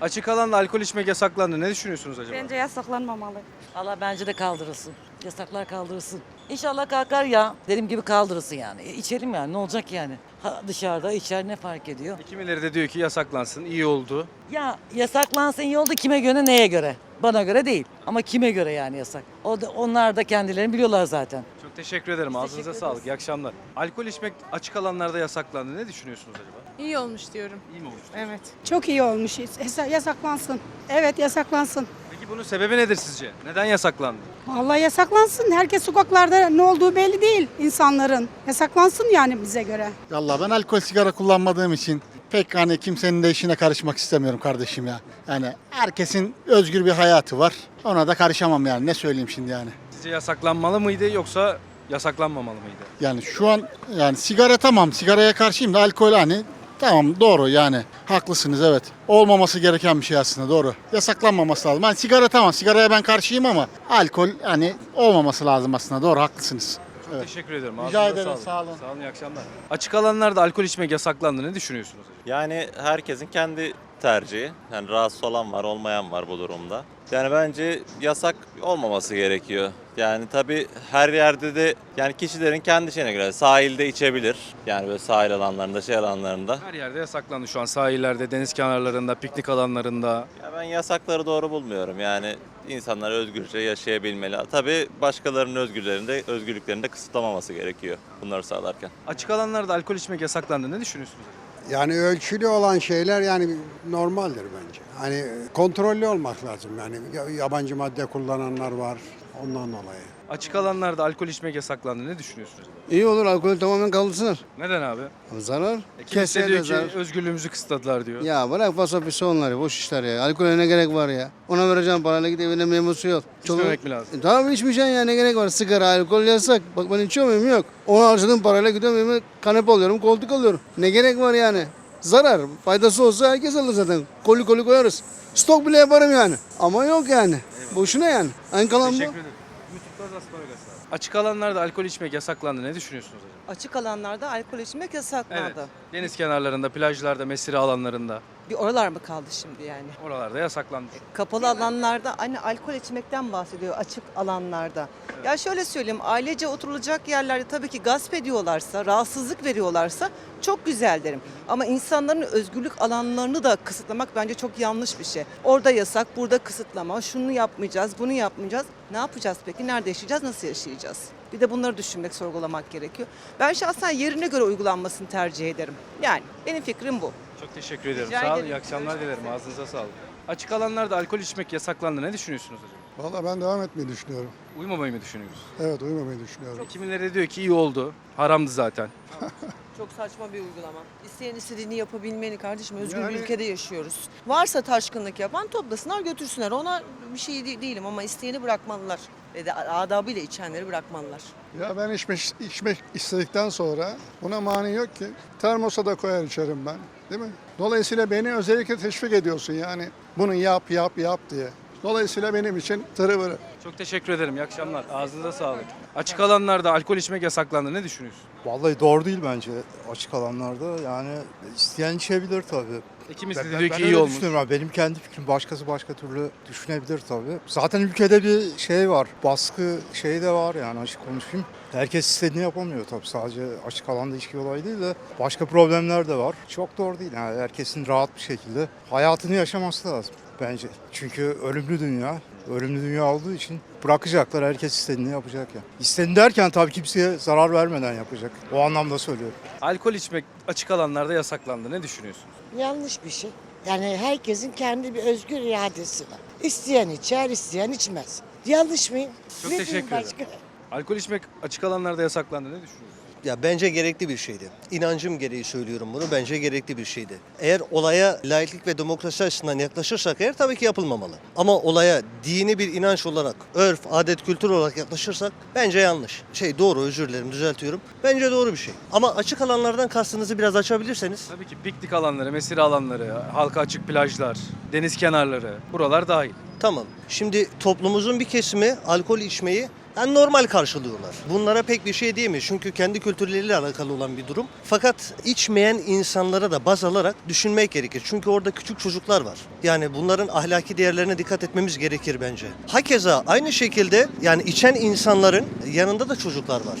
Açık alanda alkol içmek yasaklandı. Ne düşünüyorsunuz acaba? Bence yasaklanmamalı. Allah bence de kaldırılsın. Yasaklar kaldırılsın. İnşallah kalkar ya. Dediğim gibi kaldırılsın yani. E, içerim yani ne olacak yani? Ha, dışarıda içer ne fark ediyor? Kimileri de diyor ki yasaklansın. iyi oldu. Ya yasaklansın iyi oldu kime göre neye göre? Bana göre değil. Ama kime göre yani yasak? O da, onlar da kendilerini biliyorlar zaten. Çok teşekkür ederim. Ağzınıza teşekkür sağlık. İyi akşamlar. Alkol içmek açık alanlarda yasaklandı. Ne düşünüyorsunuz acaba? İyi olmuş diyorum. İyi mi olmuş? Evet. Çok iyi olmuş. Yasa- Yasaklansın. Evet yasaklansın. Peki bunun sebebi nedir sizce? Neden yasaklandı? Vallahi yasaklansın. Herkes sokaklarda ne olduğu belli değil insanların. Yasaklansın yani bize göre. Valla ben alkol sigara kullanmadığım için pek hani kimsenin de işine karışmak istemiyorum kardeşim ya. Yani herkesin özgür bir hayatı var. Ona da karışamam yani ne söyleyeyim şimdi yani. Sizce yasaklanmalı mıydı yoksa yasaklanmamalı mıydı? Yani şu an yani sigara tamam sigaraya karşıyım da alkol hani tamam doğru yani haklısınız evet. Olmaması gereken bir şey aslında doğru. Yasaklanmaması lazım. Hani sigara tamam sigaraya ben karşıyım ama alkol hani olmaması lazım aslında doğru haklısınız. Evet. Teşekkür ederim. Rica Ağzınıza ederim, sağ olun. Sağ olun iyi akşamlar. Açık alanlarda alkol içmek yasaklandı. Ne düşünüyorsunuz? Yani herkesin kendi tercihi. Yani rahatsız olan var, olmayan var bu durumda. Yani bence yasak olmaması gerekiyor. Yani tabii her yerde de yani kişilerin kendi şeyine göre sahilde içebilir. Yani böyle sahil alanlarında, şey alanlarında. Her yerde yasaklandı şu an. Sahillerde, deniz kenarlarında, piknik alanlarında. Ya ben yasakları doğru bulmuyorum. Yani insanlar özgürce yaşayabilmeli. Tabii başkalarının özgürlerinde, özgürlüklerinde kısıtlamaması gerekiyor bunları sağlarken. Açık alanlarda alkol içmek yasaklandı. Ne düşünüyorsunuz? Yani ölçülü olan şeyler yani normaldir bence. Hani kontrollü olmak lazım yani yabancı madde kullananlar var ondan dolayı. Açık alanlarda alkol içmek yasaklandı. Ne düşünüyorsunuz? İyi olur alkolü tamamen kaldırsınlar. Neden abi? Zarar. E, Keseye diyor ki zarar. özgürlüğümüzü kısıtladılar diyor. Ya bırak fasafisi onları boş işler ya. Alkole ne gerek var ya? Ona vereceğim parayla git evine suyu al. İçmemek mi lazım? E, tamam içmeyeceksin ya ne gerek var? Sigara, alkol yasak. Bak ben içiyor muyum? Yok. Onu harcadığım parayla gidiyorum evime kanepe alıyorum, koltuk alıyorum. Ne gerek var yani? Zarar. Faydası olsa herkes alır zaten. Koli koli koyarız. Stok bile yaparım yani. Ama yok yani. Boşuna yani. En kalan bu. Teşekkür ederim. YouTube'da Asparagas abi. Açık alanlarda alkol içmek yasaklandı. Ne düşünüyorsunuz acaba? Açık alanlarda alkol içmek yasaklandı. Evet. Deniz kenarlarında, plajlarda, mesire alanlarında. Bir oralar mı kaldı şimdi yani? Oralarda yasaklandı. Kapalı alanlarda hani alkol içmekten bahsediyor açık alanlarda. Ya şöyle söyleyeyim ailece oturulacak yerlerde tabii ki gasp ediyorlarsa, rahatsızlık veriyorlarsa çok güzel derim. Ama insanların özgürlük alanlarını da kısıtlamak bence çok yanlış bir şey. Orada yasak, burada kısıtlama, şunu yapmayacağız, bunu yapmayacağız. Ne yapacağız peki? Nerede yaşayacağız, nasıl yaşayacağız? Bir de bunları düşünmek, sorgulamak gerekiyor. Ben şahsen yerine göre uygulanmasını tercih ederim. Yani benim fikrim bu. Çok teşekkür ederim. Rica Sağ olun. ederim. İyi akşamlar Görüşmek dilerim. üzere. Ağzınıza sağlık. Açık alanlarda alkol içmek yasaklandı. Ne düşünüyorsunuz acaba? Valla ben devam etmeyi düşünüyorum. Uymamayı mı düşünüyoruz? Evet uyumamayı düşünüyorum. Kimileri de diyor ki iyi oldu. Haramdı zaten. Çok saçma bir uygulama. İsteyen istediğini yapabilmeni kardeşim. Özgür Yani- bir ülkede yaşıyoruz. Varsa taşkınlık yapan toplasınlar götürsünler. Ona bir şey de- değilim ama isteyeni bırakmalılar. Ve de adabıyla içenleri bırakmalılar. Ya ben içmek, içmek istedikten sonra buna mani yok ki. Termosa da koyar içerim ben. Değil mi? Dolayısıyla beni özellikle teşvik ediyorsun yani. Bunu yap yap yap diye. Dolayısıyla benim için tırıvırı. Çok teşekkür ederim. İyi akşamlar. Ağzınıza sağlık. Açık alanlarda alkol içmek yasaklandı. Ne düşünüyorsun? Vallahi doğru değil bence açık alanlarda. Yani isteyen içebilir tabii. İkimiz de diyor ki iyi öyle olmuş. düşünüyorum abi. Benim kendi fikrim başkası başka türlü düşünebilir tabii. Zaten ülkede bir şey var. Baskı şey de var yani açık konuşayım. Herkes istediğini yapamıyor tabii. Sadece açık alanda içki olayı değil de başka problemler de var. Çok doğru değil. Yani herkesin rahat bir şekilde hayatını yaşaması lazım bence. Çünkü ölümlü dünya. Ölümlü dünya olduğu için bırakacaklar. Herkes istediğini yapacak ya. İstediğini derken tabii kimseye zarar vermeden yapacak. O anlamda söylüyorum. Alkol içmek açık alanlarda yasaklandı. Ne düşünüyorsunuz? Yanlış bir şey. Yani herkesin kendi bir özgür iradesi var. İsteyen içer, isteyen içmez. Yanlış mıyım? Çok Ne teşekkür ederim. başka? Alkol içmek açık alanlarda yasaklandı. Ne düşünüyorsunuz? Ya bence gerekli bir şeydi. İnancım gereği söylüyorum bunu. Bence gerekli bir şeydi. Eğer olaya laiklik ve demokrasi açısından yaklaşırsak eğer tabii ki yapılmamalı. Ama olaya dini bir inanç olarak, örf, adet, kültür olarak yaklaşırsak bence yanlış. Şey doğru özür dilerim düzeltiyorum. Bence doğru bir şey. Ama açık alanlardan kastınızı biraz açabilirseniz. Tabii ki piknik alanları, mesire alanları, halka açık plajlar, deniz kenarları buralar dahil. Tamam. Şimdi toplumumuzun bir kesimi alkol içmeyi Yani normal karşılıyorlar. Bunlara pek bir şey diyemeyiz çünkü kendi kültürleriyle alakalı olan bir durum. Fakat içmeyen insanlara da baz alarak düşünmek gerekir. Çünkü orada küçük çocuklar var. Yani bunların ahlaki değerlerine dikkat etmemiz gerekir bence. Hakeza aynı şekilde yani içen insanların yanında da çocuklar var.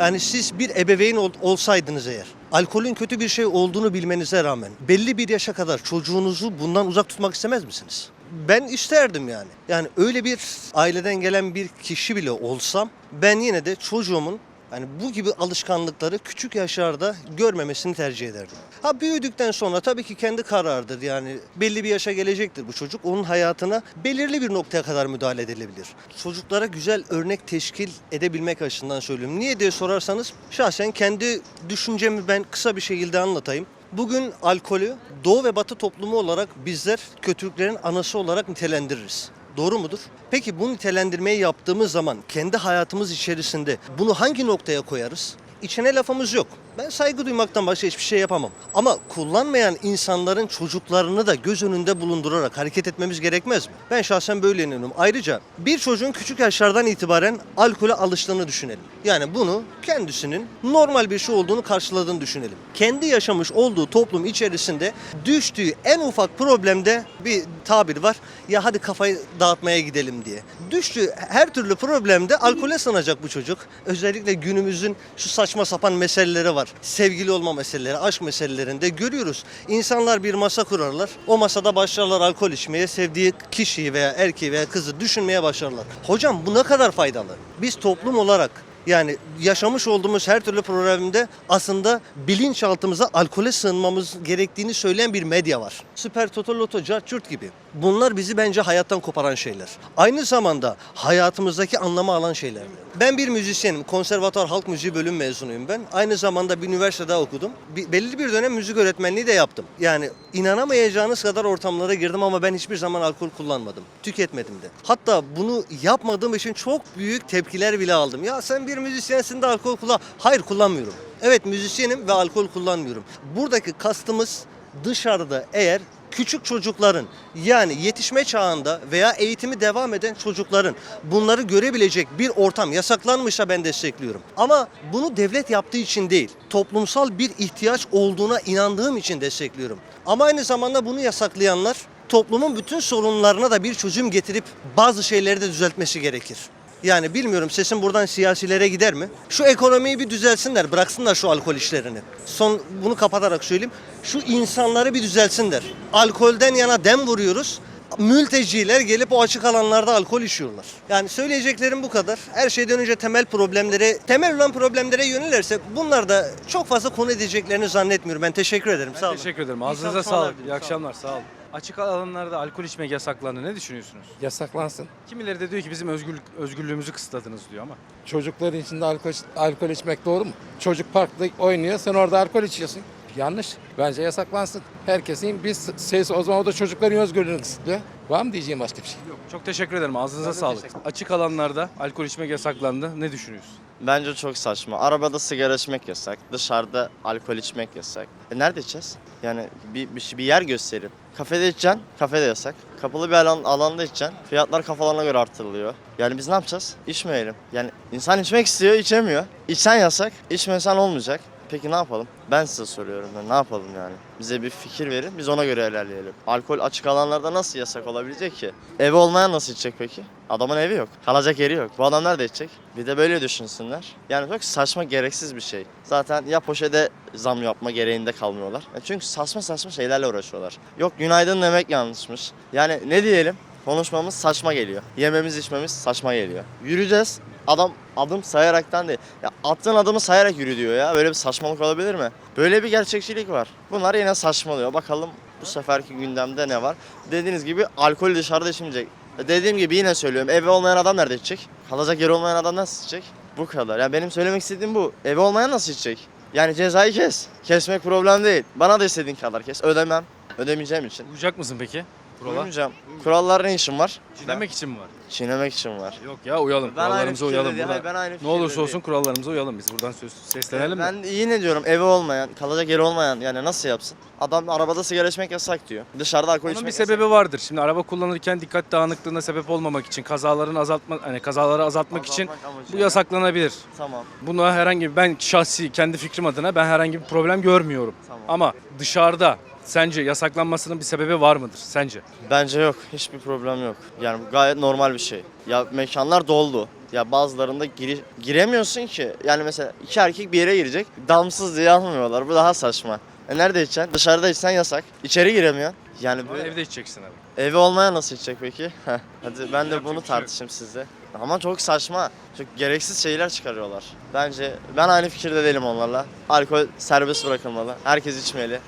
Yani siz bir ebeveyn ol- olsaydınız eğer alkolün kötü bir şey olduğunu bilmenize rağmen belli bir yaşa kadar çocuğunuzu bundan uzak tutmak istemez misiniz? Ben isterdim yani. Yani öyle bir aileden gelen bir kişi bile olsam ben yine de çocuğumun yani bu gibi alışkanlıkları küçük yaşlarda görmemesini tercih ederdim. Ha büyüdükten sonra tabii ki kendi kararıdır yani belli bir yaşa gelecektir bu çocuk. Onun hayatına belirli bir noktaya kadar müdahale edilebilir. Çocuklara güzel örnek teşkil edebilmek açısından söylüyorum. Niye diye sorarsanız şahsen kendi düşüncemi ben kısa bir şekilde anlatayım. Bugün alkolü Doğu ve Batı toplumu olarak bizler kötülüklerin anası olarak nitelendiririz. Doğru mudur? Peki bu nitelendirmeyi yaptığımız zaman kendi hayatımız içerisinde bunu hangi noktaya koyarız? İçine lafımız yok. Ben saygı duymaktan başka hiçbir şey yapamam. Ama kullanmayan insanların çocuklarını da göz önünde bulundurarak hareket etmemiz gerekmez mi? Ben şahsen böyle inanıyorum. Ayrıca bir çocuğun küçük yaşlardan itibaren alkole alıştığını düşünelim. Yani bunu kendisinin normal bir şey olduğunu karşıladığını düşünelim. Kendi yaşamış olduğu toplum içerisinde düştüğü en ufak problemde bir tabir var. Ya hadi kafayı dağıtmaya gidelim diye. Düştüğü her türlü problemde alkole sanacak bu çocuk. Özellikle günümüzün şu saçma sapan meseleleri var. Sevgili olma meseleleri, aşk meselelerinde görüyoruz. İnsanlar bir masa kurarlar. O masada başlarlar alkol içmeye, sevdiği kişiyi veya erkeği veya kızı düşünmeye başlarlar. Hocam bu ne kadar faydalı? Biz toplum olarak yani yaşamış olduğumuz her türlü problemde aslında bilinçaltımıza alkole sığınmamız gerektiğini söyleyen bir medya var. Süper Toto Loto, Cart gibi. Bunlar bizi bence hayattan koparan şeyler. Aynı zamanda hayatımızdaki anlamı alan şeyler. Ben bir müzisyenim. Konservatuar Halk Müziği bölüm mezunuyum ben. Aynı zamanda bir üniversitede okudum. Bir- belli bir dönem müzik öğretmenliği de yaptım. Yani inanamayacağınız kadar ortamlara girdim ama ben hiçbir zaman alkol kullanmadım. Tüketmedim de. Hatta bunu yapmadığım için çok büyük tepkiler bile aldım. Ya sen bir müzisyensin de alkol kullan. Hayır kullanmıyorum. Evet müzisyenim ve alkol kullanmıyorum. Buradaki kastımız dışarıda eğer küçük çocukların yani yetişme çağında veya eğitimi devam eden çocukların bunları görebilecek bir ortam yasaklanmışsa ben destekliyorum. Ama bunu devlet yaptığı için değil, toplumsal bir ihtiyaç olduğuna inandığım için destekliyorum. Ama aynı zamanda bunu yasaklayanlar toplumun bütün sorunlarına da bir çözüm getirip bazı şeyleri de düzeltmesi gerekir. Yani bilmiyorum sesim buradan siyasilere gider mi? Şu ekonomiyi bir düzelsinler, bıraksınlar şu alkol işlerini. Son bunu kapatarak söyleyeyim. Şu insanları bir düzelsinler. Alkolden yana dem vuruyoruz. Mülteciler gelip o açık alanlarda alkol içiyorlar. Yani söyleyeceklerim bu kadar. Her şeyden önce temel problemlere, temel olan problemlere yönelirsek bunlar da çok fazla konu edeceklerini zannetmiyorum. Ben teşekkür ederim. Ben Sağ olun. teşekkür ederim. Ağzınıza sağlık. İyi akşamlar. Sağ olun. Açık alanlarda alkol içmek yasaklandı. Ne düşünüyorsunuz? Yasaklansın. Kimileri de diyor ki bizim özgürlük, özgürlüğümüzü kısıtladınız diyor ama. Çocukların içinde alkol, alkol içmek doğru mu? Çocuk parkta oynuyor, sen orada alkol içiyorsun. Yanlış. Bence yasaklansın. Herkesin bir ses o zaman o da çocukların özgürlüğünü kısıtlıyor. Var mı diyeceğim başka bir şey? Yok. Çok teşekkür ederim. Ağzınıza sağlık. Açık alanlarda alkol içmek yasaklandı. Ne düşünüyorsun? Bence çok saçma. Arabada sigara içmek yasak. Dışarıda alkol içmek yasak. E nerede içeceğiz? Yani bir, bir, bir yer gösterip. Kafede içeceksin, kafede yasak. Kapalı bir alan, alanda içeceksin. Fiyatlar kafalarına göre artırılıyor. Yani biz ne yapacağız? İçmeyelim. Yani insan içmek istiyor, içemiyor. İçsen yasak, içmesen olmayacak. Peki ne yapalım? Ben size soruyorum. Yani ne yapalım yani? Bize bir fikir verin, biz ona göre ilerleyelim. Alkol açık alanlarda nasıl yasak olabilecek ki? Evi olmayan nasıl içecek peki? Adamın evi yok. Kalacak yeri yok. Bu adam nerede içecek? Bir de böyle düşünsünler. Yani çok saçma, gereksiz bir şey. Zaten ya poşete zam yapma gereğinde kalmıyorlar. Ya çünkü saçma saçma şeylerle uğraşıyorlar. Yok günaydın demek yanlışmış. Yani ne diyelim? Konuşmamız saçma geliyor. Yememiz içmemiz saçma geliyor. Yürüyeceğiz. Adam adım sayaraktan değil. Ya attığın adımı sayarak yürü diyor ya. Böyle bir saçmalık olabilir mi? Böyle bir gerçekçilik var. Bunlar yine saçmalıyor. Bakalım bu seferki gündemde ne var? Dediğiniz gibi alkol dışarıda içmeyecek. E Dediğim gibi yine söylüyorum. Evi olmayan adam nerede içecek? Kalacak yeri olmayan adam nasıl içecek? Bu kadar. Yani benim söylemek istediğim bu. Evi olmayan nasıl içecek? Yani cezayı kes. Kesmek problem değil. Bana da istediğin kadar kes. Ödemem. Ödemeyeceğim için. Uyuyacak mısın peki? Kurala. Uymayacağım. Kurallar ne işin var? Çiğnemek için mi var? Çiğnemek için var. Yok ya uyalım. Ben aynı kurallarımıza fikirde uyalım. Burada. hayır, ben aynı ne olursa olsun değil. kurallarımıza uyalım biz. Buradan söz seslenelim mi? Ben yine diyorum evi olmayan, kalacak yeri olmayan yani nasıl yapsın? Adam arabada sigara içmek yasak diyor. Dışarıda alkol Onun içmek bir sebebi vardır. Şimdi araba kullanırken dikkat dağınıklığına sebep olmamak için, kazaların azaltma hani kazaları azaltmak için Azaltmak amacıyla. bu yasaklanabilir. Tamam. Buna herhangi ben şahsi kendi fikrim adına ben herhangi bir problem görmüyorum. Tamam. Ama dışarıda sence yasaklanmasının bir sebebi var mıdır sence? Bence yok. Hiçbir problem yok. Yani gayet normal bir şey. Ya mekanlar doldu. Ya bazılarında giri- giremiyorsun ki. Yani mesela iki erkek bir yere girecek. Damsız diye almıyorlar. Bu daha saçma. E nerede içeceksin? Dışarıda içsen yasak. İçeri giremiyorsun. Yani böyle evde içeceksin abi. evi olmayan nasıl içecek peki? Hadi ben de bunu şey tartışayım sizle. Ama çok saçma. Çok gereksiz şeyler çıkarıyorlar. Bence ben aynı fikirde değilim onlarla. Alkol serbest bırakılmalı. Herkes içmeli.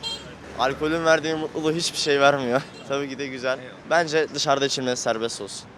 Alkolün verdiği mutluluğu hiçbir şey vermiyor. Tabii ki de güzel. Bence dışarıda içilmesi serbest olsun.